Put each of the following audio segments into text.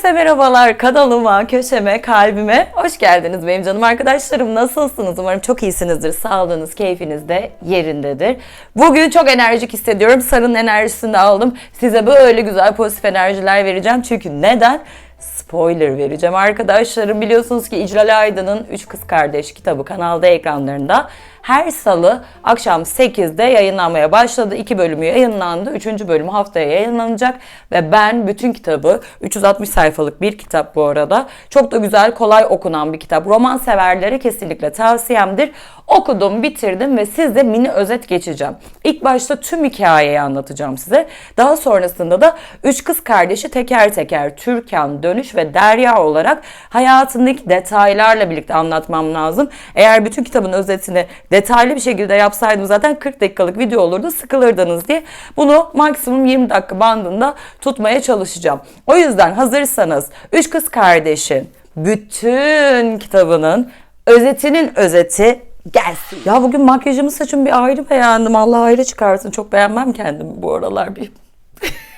Herkese merhabalar kanalıma, köşeme, kalbime hoş geldiniz benim canım arkadaşlarım. Nasılsınız? Umarım çok iyisinizdir. Sağlığınız, keyfiniz de yerindedir. Bugün çok enerjik hissediyorum. Sarı'nın enerjisini de aldım. Size böyle güzel pozitif enerjiler vereceğim. Çünkü neden? Spoiler vereceğim arkadaşlarım. Biliyorsunuz ki İclal Aydın'ın Üç Kız Kardeş kitabı kanalda ekranlarında her salı akşam 8'de yayınlanmaya başladı. İki bölümü yayınlandı. Üçüncü bölümü haftaya yayınlanacak. Ve ben bütün kitabı, 360 sayfalık bir kitap bu arada. Çok da güzel, kolay okunan bir kitap. Roman severlere kesinlikle tavsiyemdir. Okudum, bitirdim ve sizde mini özet geçeceğim. İlk başta tüm hikayeyi anlatacağım size. Daha sonrasında da üç kız kardeşi teker teker Türkan, Dönüş ve Derya olarak hayatındaki detaylarla birlikte anlatmam lazım. Eğer bütün kitabın özetini detaylı bir şekilde yapsaydım zaten 40 dakikalık video olurdu sıkılırdınız diye bunu maksimum 20 dakika bandında tutmaya çalışacağım. O yüzden hazırsanız Üç Kız Kardeş'in bütün kitabının özetinin özeti gelsin. Ya bugün makyajımı saçımı bir ayrı beğendim. Allah ayrı çıkarsın. Çok beğenmem kendimi bu aralar bir.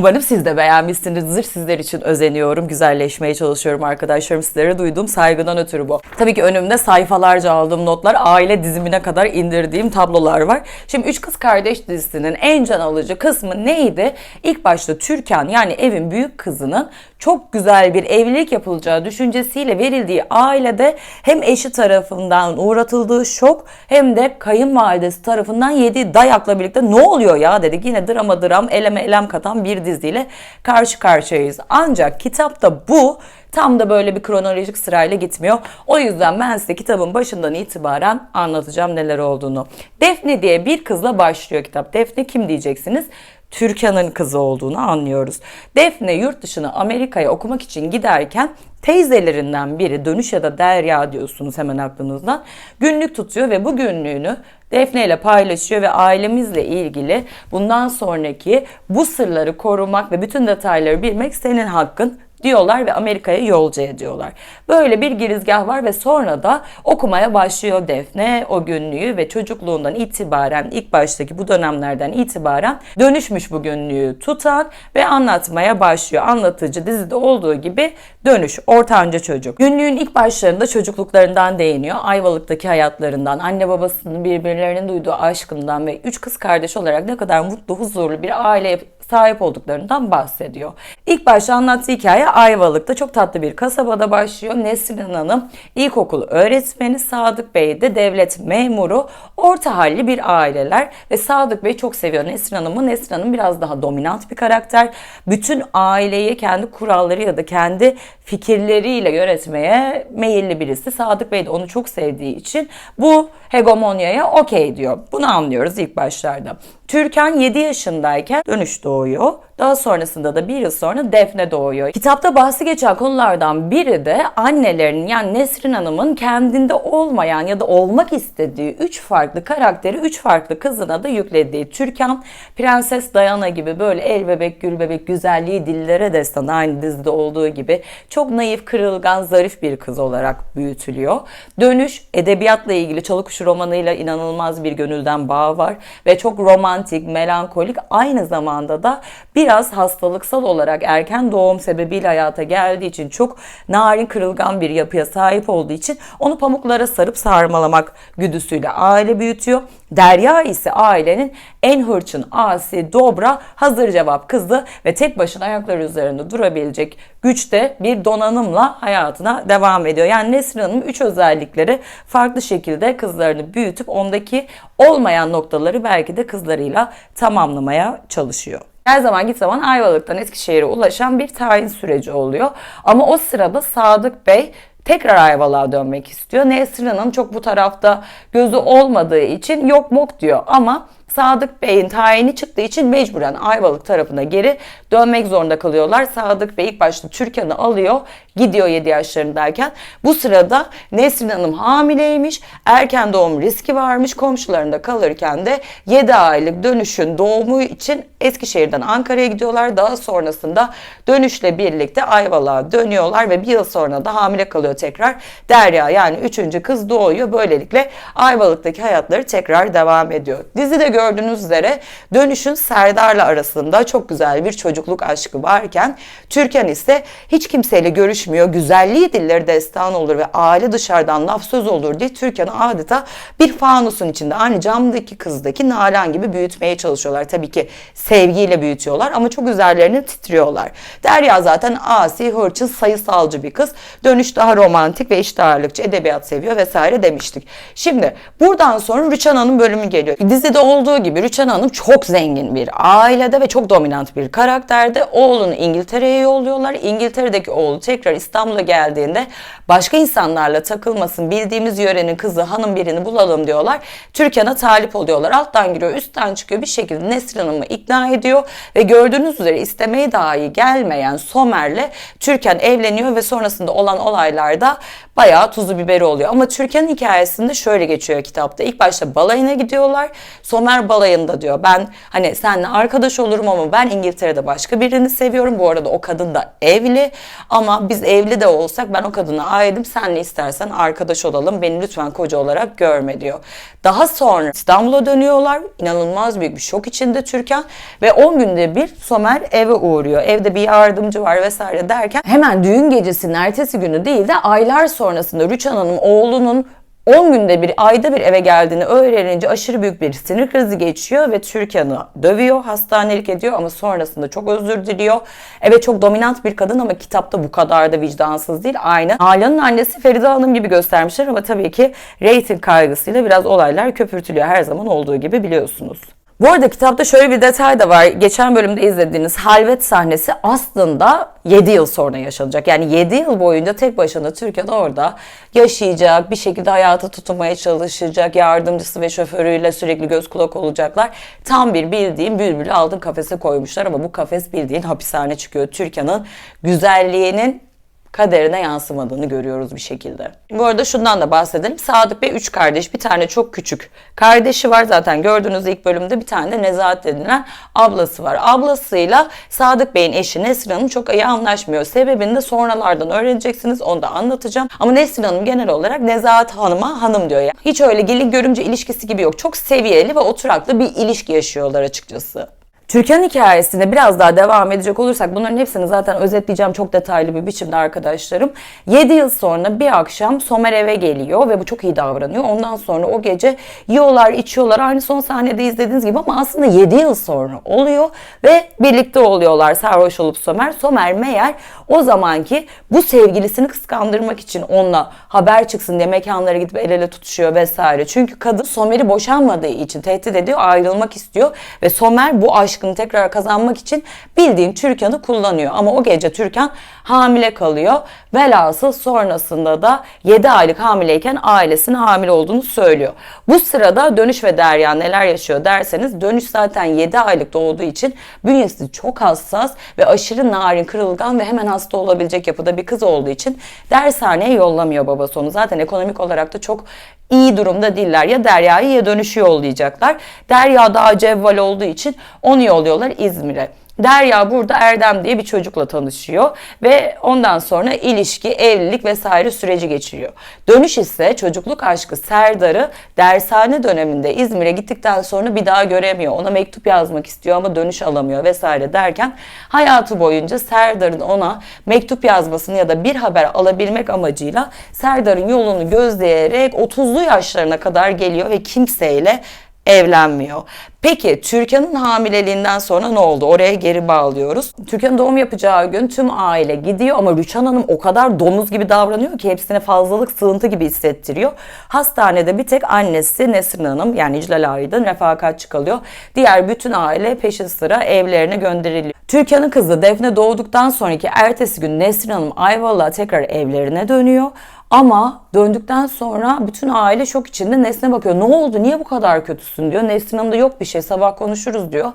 Umarım siz de beğenmişsinizdir. Sizler için özeniyorum. Güzelleşmeye çalışıyorum arkadaşlarım. Sizlere duyduğum saygıdan ötürü bu. Tabii ki önümde sayfalarca aldığım notlar, aile dizimine kadar indirdiğim tablolar var. Şimdi Üç Kız Kardeş dizisinin en can alıcı kısmı neydi? İlk başta Türkan yani evin büyük kızının çok güzel bir evlilik yapılacağı düşüncesiyle verildiği ailede hem eşi tarafından uğratıldığı şok hem de kayınvalidesi tarafından yediği dayakla birlikte ne oluyor ya dedik. Yine drama dram eleme elem katan bir diziyle karşı karşıyayız. Ancak kitapta bu tam da böyle bir kronolojik sırayla gitmiyor. O yüzden ben size kitabın başından itibaren anlatacağım neler olduğunu. Defne diye bir kızla başlıyor kitap. Defne kim diyeceksiniz? Türkan'ın kızı olduğunu anlıyoruz. Defne yurt dışına Amerika'ya okumak için giderken teyzelerinden biri dönüş ya da derya diyorsunuz hemen aklınızdan günlük tutuyor ve bu günlüğünü Defne ile paylaşıyor ve ailemizle ilgili bundan sonraki bu sırları korumak ve bütün detayları bilmek senin hakkın diyorlar ve Amerika'ya yolcu ediyorlar. Böyle bir girizgah var ve sonra da okumaya başlıyor Defne o günlüğü ve çocukluğundan itibaren ilk baştaki bu dönemlerden itibaren dönüşmüş bu günlüğü tutan ve anlatmaya başlıyor. Anlatıcı dizide olduğu gibi dönüş ortanca çocuk. Günlüğün ilk başlarında çocukluklarından değiniyor. Ayvalık'taki hayatlarından, anne babasının birbirlerinin duyduğu aşkından ve üç kız kardeş olarak ne kadar mutlu, huzurlu bir aile sahip olduklarından bahsediyor. İlk başta anlattığı hikaye Ayvalık'ta çok tatlı bir kasabada başlıyor. Nesrin Hanım ilkokul öğretmeni, Sadık Bey de devlet memuru. Orta halli bir aileler ve Sadık Bey çok seviyor Nesrin Hanım'ı. Nesrin Hanım biraz daha dominant bir karakter. Bütün aileyi kendi kuralları ya da kendi fikirleriyle yönetmeye meyilli birisi. Sadık Bey de onu çok sevdiği için bu hegemonyaya okey diyor. Bunu anlıyoruz ilk başlarda. Türkan 7 yaşındayken dönüş doğuyor. Daha sonrasında da bir yıl sonra Defne doğuyor. Kitapta bahsi geçen konulardan biri de annelerinin yani Nesrin Hanım'ın kendinde olmayan ya da olmak istediği 3 farklı karakteri 3 farklı kızına da yüklediği. Türkan Prenses Diana gibi böyle el bebek gül bebek güzelliği dillere destan aynı dizide olduğu gibi çok naif kırılgan zarif bir kız olarak büyütülüyor. Dönüş edebiyatla ilgili Çalıkuşu romanıyla inanılmaz bir gönülden bağ var ve çok romantik, melankolik aynı zamanda da bir biraz hastalıksal olarak erken doğum sebebiyle hayata geldiği için çok narin kırılgan bir yapıya sahip olduğu için onu pamuklara sarıp sarmalamak güdüsüyle aile büyütüyor. Derya ise ailenin en hırçın, asi, dobra, hazır cevap kızı ve tek başına ayakları üzerinde durabilecek güçte bir donanımla hayatına devam ediyor. Yani Nesrin Hanım üç özellikleri farklı şekilde kızlarını büyütüp ondaki olmayan noktaları belki de kızlarıyla tamamlamaya çalışıyor. Her zaman git zaman Ayvalık'tan Eskişehir'e ulaşan bir tayin süreci oluyor. Ama o sırada Sadık Bey tekrar Ayvalık'a dönmek istiyor. Nesrin Hanım çok bu tarafta gözü olmadığı için yok mok diyor ama Sadık Bey'in tayini çıktığı için mecburen Ayvalık tarafına geri dönmek zorunda kalıyorlar. Sadık Bey ilk başta Türkan'ı alıyor, gidiyor 7 yaşlarındayken. Bu sırada Nesrin Hanım hamileymiş, erken doğum riski varmış. Komşularında kalırken de 7 aylık dönüşün doğumu için Eskişehir'den Ankara'ya gidiyorlar. Daha sonrasında dönüşle birlikte Ayvalık'a dönüyorlar ve bir yıl sonra da hamile kalıyor tekrar. Derya yani üçüncü kız doğuyor. Böylelikle Ayvalık'taki hayatları tekrar devam ediyor. Dizide gördüğünüz üzere dönüşün Serdar'la arasında çok güzel bir çocukluk aşkı varken Türkan ise hiç kimseyle görüşmüyor. Güzelliği dilleri destan olur ve aile dışarıdan laf söz olur diye Türkan'ı adeta bir fanusun içinde aynı camdaki kızdaki Nalan gibi büyütmeye çalışıyorlar. Tabii ki sevgiyle büyütüyorlar ama çok üzerlerine titriyorlar. Derya zaten asi, hırçın, sayısalcı bir kız. Dönüş daha romantik ve eşit ağırlıkçı, edebiyat seviyor vesaire demiştik. Şimdi buradan sonra Rüçhan Hanım bölümü geliyor. Dizide olduğu gibi Rüçhan Hanım çok zengin bir ailede ve çok dominant bir karakterde. Oğlunu İngiltere'ye yolluyorlar. İngiltere'deki oğlu tekrar İstanbul'a geldiğinde başka insanlarla takılmasın bildiğimiz yörenin kızı hanım birini bulalım diyorlar. Türkan'a talip oluyorlar. Alttan giriyor üstten çıkıyor bir şekilde Nesrin Hanım'ı ikna ediyor ve gördüğünüz üzere istemeye dahi gelmeyen Somer'le Türkan evleniyor ve sonrasında olan olaylarda bayağı tuzu biberi oluyor. Ama Türkan'ın hikayesinde şöyle geçiyor kitapta. İlk başta balayına gidiyorlar. Somer balayında diyor ben hani seninle arkadaş olurum ama ben İngiltere'de başka birini seviyorum. Bu arada o kadın da evli ama biz evli de olsak ben o kadına aidim. Senle istersen arkadaş olalım. Beni lütfen koca olarak görme diyor. Daha sonra İstanbul'a dönüyorlar. İnanılmaz büyük bir şok içinde Türkan ve 10 günde bir Somer eve uğruyor. Evde bir yardımcı var vesaire derken hemen düğün gecesinin ertesi günü değil de aylar sonrasında Rüçhan Hanım oğlunun 10 günde bir, ayda bir eve geldiğini öğrenince aşırı büyük bir sinir krizi geçiyor ve Türkan'ı dövüyor, hastanelik ediyor ama sonrasında çok özür diliyor. Evet çok dominant bir kadın ama kitapta bu kadar da vicdansız değil. Aynı Nalan'ın annesi Feride Hanım gibi göstermişler ama tabii ki reyting kaygısıyla biraz olaylar köpürtülüyor her zaman olduğu gibi biliyorsunuz. Bu arada kitapta şöyle bir detay da var. Geçen bölümde izlediğiniz halvet sahnesi aslında 7 yıl sonra yaşanacak. Yani 7 yıl boyunca tek başına Türkiye'de orada yaşayacak, bir şekilde hayata tutunmaya çalışacak, yardımcısı ve şoförüyle sürekli göz kulak olacaklar. Tam bir bildiğin bülbülü altın kafese koymuşlar ama bu kafes bildiğin hapishane çıkıyor. Türkiye'nin güzelliğinin kaderine yansımadığını görüyoruz bir şekilde. Bu arada şundan da bahsedelim. Sadık Bey üç kardeş. Bir tane çok küçük kardeşi var zaten gördüğünüz ilk bölümde bir tane de Nezahat denilen ablası var. Ablasıyla Sadık Bey'in eşi Nesrin Hanım çok iyi anlaşmıyor. Sebebini de sonralardan öğreneceksiniz. Onu da anlatacağım. Ama Nesrin Hanım genel olarak Nezahat Hanım'a hanım diyor. Yani. Hiç öyle gelin görümce ilişkisi gibi yok. Çok seviyeli ve oturaklı bir ilişki yaşıyorlar açıkçası. Türkan hikayesine biraz daha devam edecek olursak bunların hepsini zaten özetleyeceğim çok detaylı bir biçimde arkadaşlarım. 7 yıl sonra bir akşam Somer eve geliyor ve bu çok iyi davranıyor. Ondan sonra o gece yiyorlar, içiyorlar. Aynı son sahnede izlediğiniz gibi ama aslında 7 yıl sonra oluyor ve birlikte oluyorlar sarhoş olup Somer. Somer meğer o zamanki bu sevgilisini kıskandırmak için onunla haber çıksın diye mekanlara gidip el ele tutuşuyor vesaire. Çünkü kadın Somer'i boşanmadığı için tehdit ediyor, ayrılmak istiyor ve Somer bu aşk aşkını tekrar kazanmak için bildiğin Türkan'ı kullanıyor. Ama o gece Türkan hamile kalıyor. Velhasıl sonrasında da 7 aylık hamileyken ailesinin hamile olduğunu söylüyor. Bu sırada Dönüş ve Derya neler yaşıyor derseniz Dönüş zaten 7 aylık doğduğu için bünyesi çok hassas ve aşırı narin, kırılgan ve hemen hasta olabilecek yapıda bir kız olduğu için dershaneye yollamıyor babası onu. Zaten ekonomik olarak da çok iyi durumda değiller. Ya Derya'yı ya Dönüş'ü yollayacaklar. Derya daha cevval olduğu için onu yolluyorlar İzmir'e. Derya burada Erdem diye bir çocukla tanışıyor ve ondan sonra ilişki, evlilik vesaire süreci geçiriyor. Dönüş ise çocukluk aşkı Serdar'ı dershane döneminde İzmir'e gittikten sonra bir daha göremiyor. Ona mektup yazmak istiyor ama dönüş alamıyor vesaire derken hayatı boyunca Serdar'ın ona mektup yazmasını ya da bir haber alabilmek amacıyla Serdar'ın yolunu gözleyerek 30'lu yaşlarına kadar geliyor ve kimseyle evlenmiyor. Peki Türkan'ın hamileliğinden sonra ne oldu? Oraya geri bağlıyoruz. Türkan'ın doğum yapacağı gün tüm aile gidiyor ama Rüçhan Hanım o kadar domuz gibi davranıyor ki hepsine fazlalık sığıntı gibi hissettiriyor. Hastanede bir tek annesi Nesrin Hanım yani İclal Aydın refakatçi kalıyor. Diğer bütün aile peşin sıra evlerine gönderiliyor. Türkan'ın kızı Defne doğduktan sonraki ertesi gün Nesrin Hanım Ayvalık'a tekrar evlerine dönüyor. Ama döndükten sonra bütün aile şok içinde Nesne bakıyor. Ne oldu? Niye bu kadar kötüsün diyor. Nesrin Hanım da yok bir şey sabah konuşuruz diyor.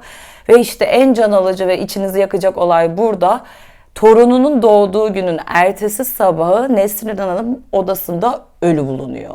Ve işte en can alıcı ve içinizi yakacak olay burada. Torununun doğduğu günün ertesi sabahı Nesrin Hanım odasında ölü bulunuyor.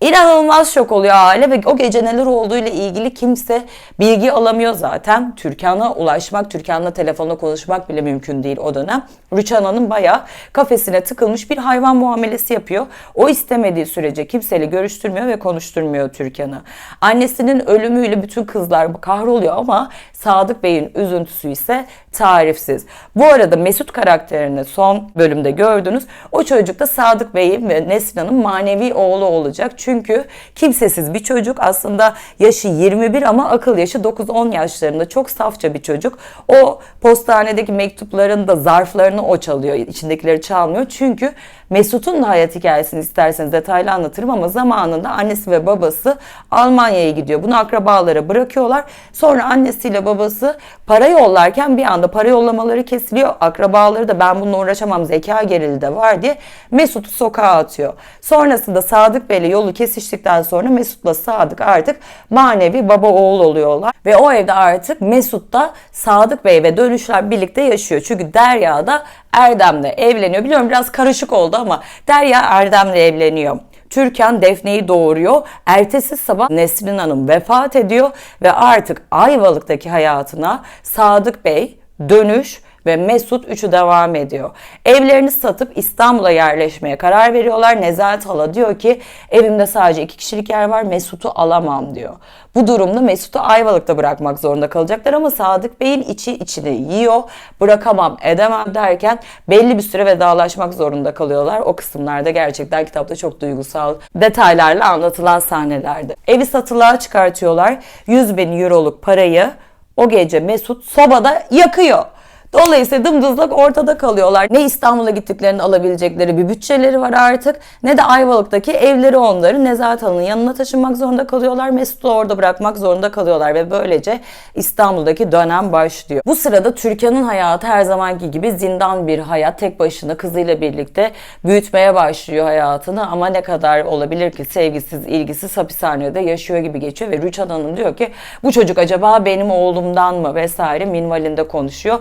İnanılmaz şok oluyor aile ve o gece neler olduğu ile ilgili kimse bilgi alamıyor zaten. Türkan'a ulaşmak, Türkan'la telefonla konuşmak bile mümkün değil o dönem. Rüçhan Hanım bayağı kafesine tıkılmış bir hayvan muamelesi yapıyor. O istemediği sürece kimseyle görüştürmüyor ve konuşturmuyor Türkan'ı. Annesinin ölümüyle bütün kızlar kahroluyor ama Sadık Bey'in üzüntüsü ise tarifsiz. Bu arada Mesut karakterini son bölümde gördünüz. O çocuk da Sadık Bey'in ve Nesrin'in manevi oğlu olacak. Çünkü kimsesiz bir çocuk aslında yaşı 21 ama akıl yaşı 9-10 yaşlarında çok safça bir çocuk. O postanedeki mektupların da zarflarını o çalıyor. içindekileri çalmıyor. Çünkü Mesut'un da hayat hikayesini isterseniz detaylı anlatırım ama zamanında annesi ve babası Almanya'ya gidiyor. Bunu akrabalara bırakıyorlar. Sonra annesiyle babası para yollarken bir anda para yollamaları kesiliyor. Akrabaları da ben bununla uğraşamam zeka gerildi de var diye Mesut'u sokağa atıyor. Sonrasında Sadık Bey'le yolu kesiştikten sonra Mesut'la Sadık artık manevi baba oğul oluyorlar. Ve o evde artık Mesut da Sadık Bey ve dönüşler birlikte yaşıyor. Çünkü Derya da Erdem'le evleniyor. Biliyorum biraz karışık oldu ama Derya Erdem'le evleniyor. Türkan Defne'yi doğuruyor. Ertesi sabah Nesrin Hanım vefat ediyor ve artık Ayvalık'taki hayatına Sadık Bey, Dönüş ve Mesut üçü devam ediyor. Evlerini satıp İstanbul'a yerleşmeye karar veriyorlar. Nezahat Hala diyor ki evimde sadece iki kişilik yer var Mesut'u alamam diyor. Bu durumda Mesut'u Ayvalık'ta bırakmak zorunda kalacaklar ama Sadık Bey'in içi içini yiyor. Bırakamam edemem derken belli bir süre vedalaşmak zorunda kalıyorlar. O kısımlarda gerçekten kitapta çok duygusal detaylarla anlatılan sahnelerde. Evi satılığa çıkartıyorlar. 100 bin euroluk parayı o gece Mesut sobada yakıyor. Dolayısıyla dımdızlak ortada kalıyorlar. Ne İstanbul'a gittiklerini alabilecekleri bir bütçeleri var artık ne de Ayvalık'taki evleri onları Nezahat Hanım'ın yanına taşınmak zorunda kalıyorlar. Mesut'u orada bırakmak zorunda kalıyorlar ve böylece İstanbul'daki dönem başlıyor. Bu sırada Türkan'ın hayatı her zamanki gibi zindan bir hayat. Tek başına kızıyla birlikte büyütmeye başlıyor hayatını ama ne kadar olabilir ki sevgisiz, ilgisiz hapishanede yaşıyor gibi geçiyor ve Rüçhan Hanım diyor ki bu çocuk acaba benim oğlumdan mı vesaire minvalinde konuşuyor.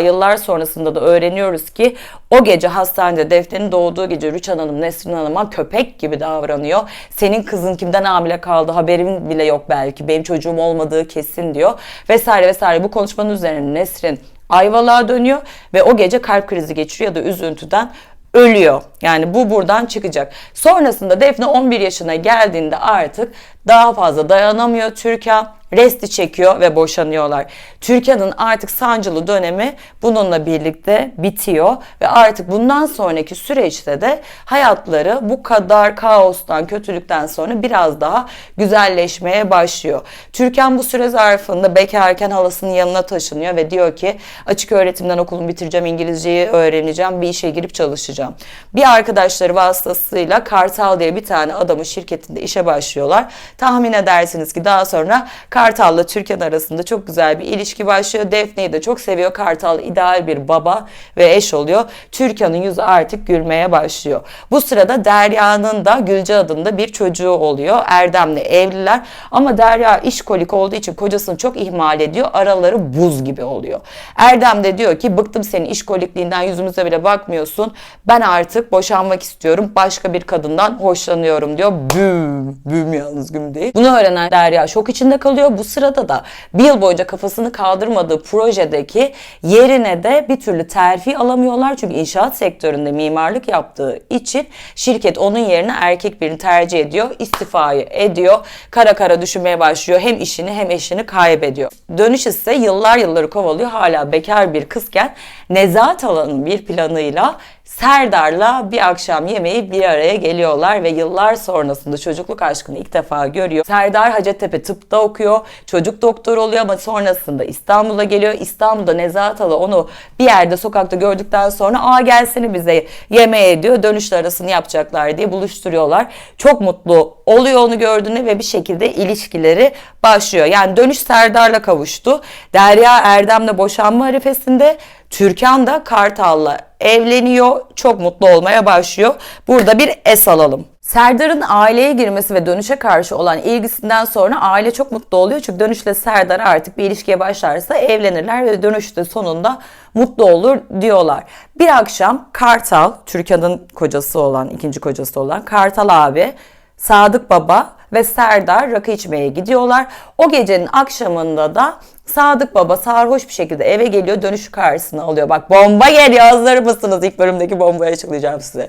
Yıllar sonrasında da öğreniyoruz ki o gece hastanede Defne'nin doğduğu gece Rüçhan Hanım Nesrin Hanım'a köpek gibi davranıyor. Senin kızın kimden hamile kaldı haberin bile yok belki. Benim çocuğum olmadığı kesin diyor. Vesaire vesaire bu konuşmanın üzerine Nesrin Ayvalık'a dönüyor ve o gece kalp krizi geçiriyor ya da üzüntüden ölüyor. Yani bu buradan çıkacak. Sonrasında Defne 11 yaşına geldiğinde artık daha fazla dayanamıyor Türkan. Resti çekiyor ve boşanıyorlar. Türkan'ın artık sancılı dönemi bununla birlikte bitiyor ve artık bundan sonraki süreçte de hayatları bu kadar kaostan, kötülükten sonra biraz daha güzelleşmeye başlıyor. Türkan bu süre zarfında bekarken halasının yanına taşınıyor ve diyor ki açık öğretimden okulumu bitireceğim, İngilizceyi öğreneceğim, bir işe girip çalışacağım. Bir arkadaşları vasıtasıyla Kartal diye bir tane adamın şirketinde işe başlıyorlar. Tahmin edersiniz ki daha sonra Kartal'la Türkan arasında çok güzel bir ilişki başlıyor. Defne'yi de çok seviyor. Kartal ideal bir baba ve eş oluyor. Türkan'ın yüzü artık gülmeye başlıyor. Bu sırada Derya'nın da Gülce adında bir çocuğu oluyor. Erdem'le evliler ama Derya işkolik olduğu için kocasını çok ihmal ediyor. Araları buz gibi oluyor. Erdem de diyor ki bıktım senin işkolikliğinden yüzümüze bile bakmıyorsun. Ben artık boşanmak istiyorum. Başka bir kadından hoşlanıyorum diyor. Büm, büm yalnız güm değil. Bunu öğrenen Derya şok içinde kalıyor. Bu sırada da bir yıl boyunca kafasını kaldırmadığı projedeki yerine de bir türlü terfi alamıyorlar. Çünkü inşaat sektöründe mimarlık yaptığı için şirket onun yerine erkek birini tercih ediyor. istifayı ediyor. Kara kara düşünmeye başlıyor. Hem işini hem eşini kaybediyor. Dönüş ise yıllar yılları kovalıyor. Hala bekar bir kızken Nezahat Alan'ın bir planıyla Serdar'la bir akşam yemeği bir araya geliyorlar ve yıllar sonrasında çocukluk aşkını ilk defa görüyor. Serdar Hacettepe tıpta okuyor. Çocuk doktor oluyor ama sonrasında İstanbul'a geliyor. İstanbul'da Nezahat Hala onu bir yerde sokakta gördükten sonra aa gelsene bize yemeğe diyor. Dönüşler arasını yapacaklar diye buluşturuyorlar. Çok mutlu oluyor onu gördüğünde ve bir şekilde ilişkileri başlıyor. Yani dönüş Serdar'la kavuştu. Derya Erdem'le boşanma arifesinde Türkan da Kartal'la evleniyor. Çok mutlu olmaya başlıyor. Burada bir es alalım. Serdar'ın aileye girmesi ve dönüşe karşı olan ilgisinden sonra aile çok mutlu oluyor. Çünkü dönüşle Serdar artık bir ilişkiye başlarsa evlenirler ve dönüşte sonunda mutlu olur diyorlar. Bir akşam Kartal, Türkan'ın kocası olan, ikinci kocası olan Kartal abi Sadık Baba ve Serdar rakı içmeye gidiyorlar. O gecenin akşamında da Sadık Baba sarhoş bir şekilde eve geliyor dönüşü karşısına alıyor. Bak bomba geliyor hazır mısınız? İlk bölümdeki bombayı açıklayacağım size.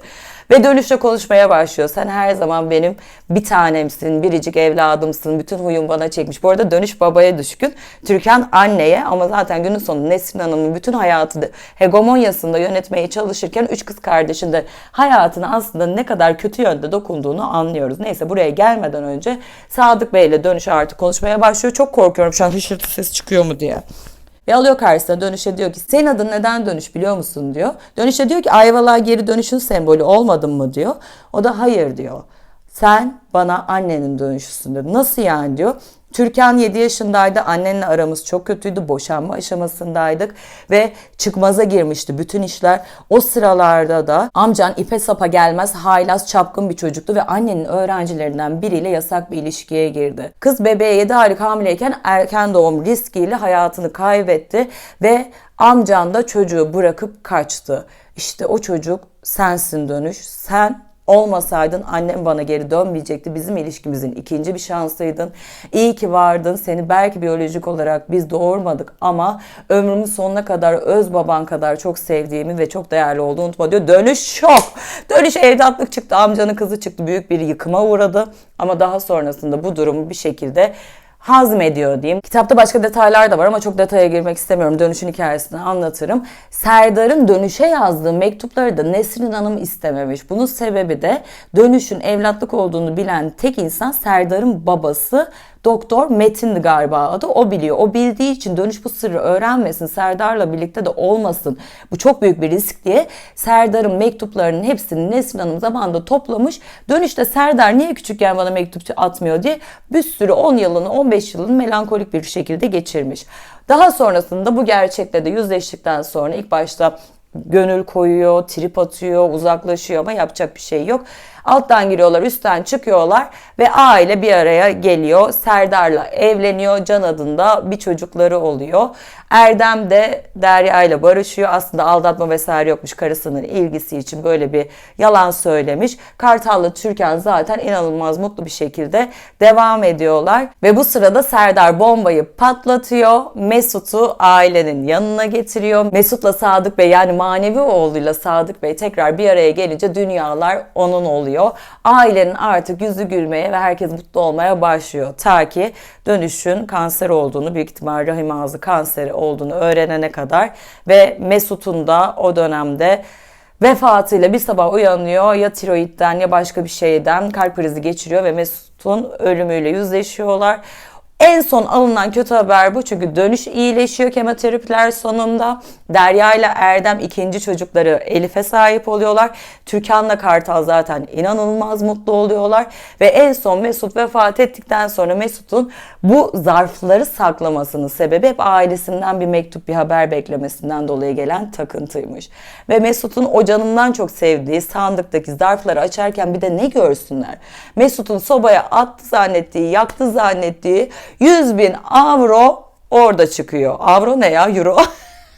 Ve dönüşte konuşmaya başlıyor. Sen her zaman benim bir tanemsin, biricik evladımsın. Bütün huyum bana çekmiş. Bu arada dönüş babaya düşkün. Türkan anneye ama zaten günün sonunda Nesrin Hanım'ın bütün hayatı hegemonyasında yönetmeye çalışırken üç kız kardeşin de hayatına aslında ne kadar kötü yönde dokunduğunu anlıyoruz. Neyse buraya gelmeden önce Sadık Bey ile dönüş artık konuşmaya başlıyor. Çok korkuyorum şu an hışırtı ses çıkıyor mu diye. Ve alıyor karşısına dönüşe diyor ki senin adın neden dönüş biliyor musun diyor. Dönüşe diyor ki Ayvalık'a geri dönüşün sembolü olmadın mı diyor. O da hayır diyor. Sen bana annenin dönüşüsün dedi. Nasıl yani diyor. Türkan 7 yaşındaydı. Annenle aramız çok kötüydü. Boşanma aşamasındaydık. Ve çıkmaza girmişti bütün işler. O sıralarda da amcan ipe sapa gelmez haylaz çapkın bir çocuktu. Ve annenin öğrencilerinden biriyle yasak bir ilişkiye girdi. Kız bebeğe 7 aylık hamileyken erken doğum riskiyle hayatını kaybetti. Ve amcan da çocuğu bırakıp kaçtı. İşte o çocuk sensin dönüş. Sen Olmasaydın annem bana geri dönmeyecekti. Bizim ilişkimizin ikinci bir şansıydın. İyi ki vardın. Seni belki biyolojik olarak biz doğurmadık ama ömrümün sonuna kadar öz baban kadar çok sevdiğimi ve çok değerli olduğunu unutma diyor. Dönüş şok. Dönüş evlatlık çıktı. Amcanın kızı çıktı. Büyük bir yıkıma uğradı. Ama daha sonrasında bu durumu bir şekilde hazmediyor diyeyim. Kitapta başka detaylar da var ama çok detaya girmek istemiyorum. Dönüşün hikayesini anlatırım. Serdar'ın dönüşe yazdığı mektupları da Nesrin Hanım istememiş. Bunun sebebi de dönüşün evlatlık olduğunu bilen tek insan Serdar'ın babası Doktor Metin'di galiba adı. O biliyor. O bildiği için dönüş bu sırrı öğrenmesin. Serdar'la birlikte de olmasın. Bu çok büyük bir risk diye Serdar'ın mektuplarının hepsini Nesrin Hanım zamanında toplamış. Dönüşte Serdar niye küçükken bana mektup atmıyor diye bir sürü 10 yılını 15 yılını melankolik bir şekilde geçirmiş. Daha sonrasında bu gerçekle de yüzleştikten sonra ilk başta gönül koyuyor, trip atıyor, uzaklaşıyor ama yapacak bir şey yok. Alttan giriyorlar, üstten çıkıyorlar ve aile bir araya geliyor. Serdar'la evleniyor. Can adında bir çocukları oluyor. Erdem de Derya ile barışıyor. Aslında aldatma vesaire yokmuş. Karısının ilgisi için böyle bir yalan söylemiş. Kartal'la Türkan zaten inanılmaz mutlu bir şekilde devam ediyorlar. Ve bu sırada Serdar bombayı patlatıyor. Mesut'u ailenin yanına getiriyor. Mesut'la Sadık Bey yani manevi oğluyla Sadık Bey tekrar bir araya gelince dünyalar onun oluyor oluyor. Ailenin artık yüzü gülmeye ve herkes mutlu olmaya başlıyor. Ta ki dönüşün kanser olduğunu, büyük ihtimal rahim ağzı kanseri olduğunu öğrenene kadar ve Mesut'un da o dönemde vefatıyla bir sabah uyanıyor ya tiroidden ya başka bir şeyden kalp krizi geçiriyor ve Mesut'un ölümüyle yüzleşiyorlar. En son alınan kötü haber bu çünkü dönüş iyileşiyor kemoterapiler sonunda. Derya ile Erdem ikinci çocukları Elif'e sahip oluyorlar. Türkan'la Kartal zaten inanılmaz mutlu oluyorlar. Ve en son Mesut vefat ettikten sonra Mesut'un bu zarfları saklamasının sebebi hep ailesinden bir mektup bir haber beklemesinden dolayı gelen takıntıymış. Ve Mesut'un o canından çok sevdiği sandıktaki zarfları açarken bir de ne görsünler? Mesut'un sobaya attı zannettiği, yaktı zannettiği 100 bin avro orada çıkıyor. Avro ne ya? Euro.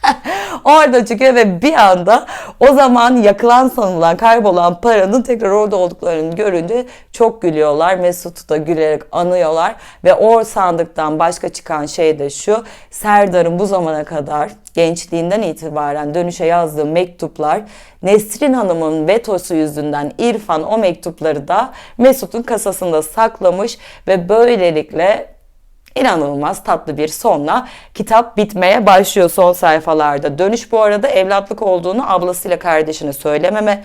orada çıkıyor ve bir anda o zaman yakılan sanılan kaybolan paranın tekrar orada olduklarını görünce çok gülüyorlar. Mesut'u da gülerek anıyorlar ve o sandıktan başka çıkan şey de şu Serdar'ın bu zamana kadar gençliğinden itibaren dönüşe yazdığı mektuplar Nesrin Hanım'ın vetosu yüzünden İrfan o mektupları da Mesut'un kasasında saklamış ve böylelikle inanılmaz tatlı bir sonla kitap bitmeye başlıyor son sayfalarda. Dönüş bu arada evlatlık olduğunu ablasıyla kardeşine söylememe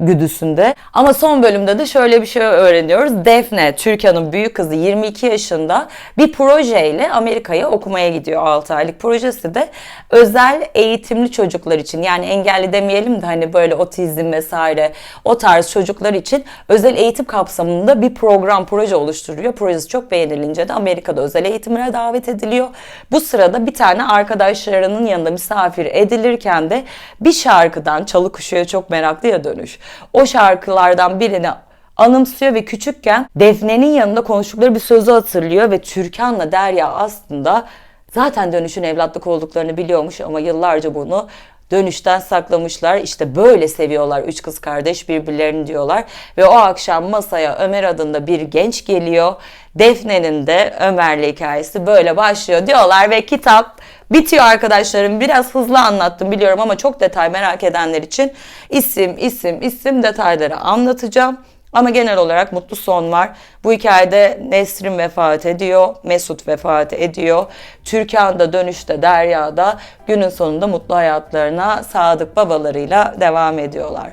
güdüsünde. Ama son bölümde de şöyle bir şey öğreniyoruz. Defne, Türkan'ın büyük kızı 22 yaşında bir projeyle Amerika'ya okumaya gidiyor 6 aylık. Projesi de özel eğitimli çocuklar için yani engelli demeyelim de hani böyle otizm vesaire o tarz çocuklar için özel eğitim kapsamında bir program proje oluşturuyor. Projesi çok beğenilince de Amerika'da özel eğitimlere davet ediliyor. Bu sırada bir tane arkadaşlarının yanında misafir edilirken de bir şarkıdan Çalı Kuşu'ya çok meraklı ya dönüş o şarkılardan birini anımsıyor ve küçükken Defne'nin yanında konuştukları bir sözü hatırlıyor ve Türkan'la Derya aslında zaten dönüşün evlatlık olduklarını biliyormuş ama yıllarca bunu dönüşten saklamışlar. İşte böyle seviyorlar üç kız kardeş birbirlerini diyorlar. Ve o akşam masaya Ömer adında bir genç geliyor. Defne'nin de Ömer'le hikayesi böyle başlıyor diyorlar ve kitap bitiyor arkadaşlarım. Biraz hızlı anlattım biliyorum ama çok detay merak edenler için isim, isim, isim detayları anlatacağım. Ama genel olarak mutlu son var. Bu hikayede Nesrin vefat ediyor, Mesut vefat ediyor. Türkan da dönüşte Derya'da günün sonunda mutlu hayatlarına sadık babalarıyla devam ediyorlar.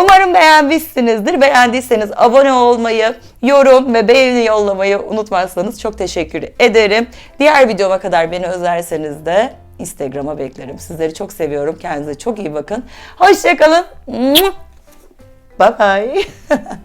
Umarım beğenmişsinizdir. Beğendiyseniz abone olmayı, yorum ve beğeni yollamayı unutmazsanız çok teşekkür ederim. Diğer videoma kadar beni özlerseniz de Instagram'a beklerim. Sizleri çok seviyorum. Kendinize çok iyi bakın. Hoşçakalın. Bye bye.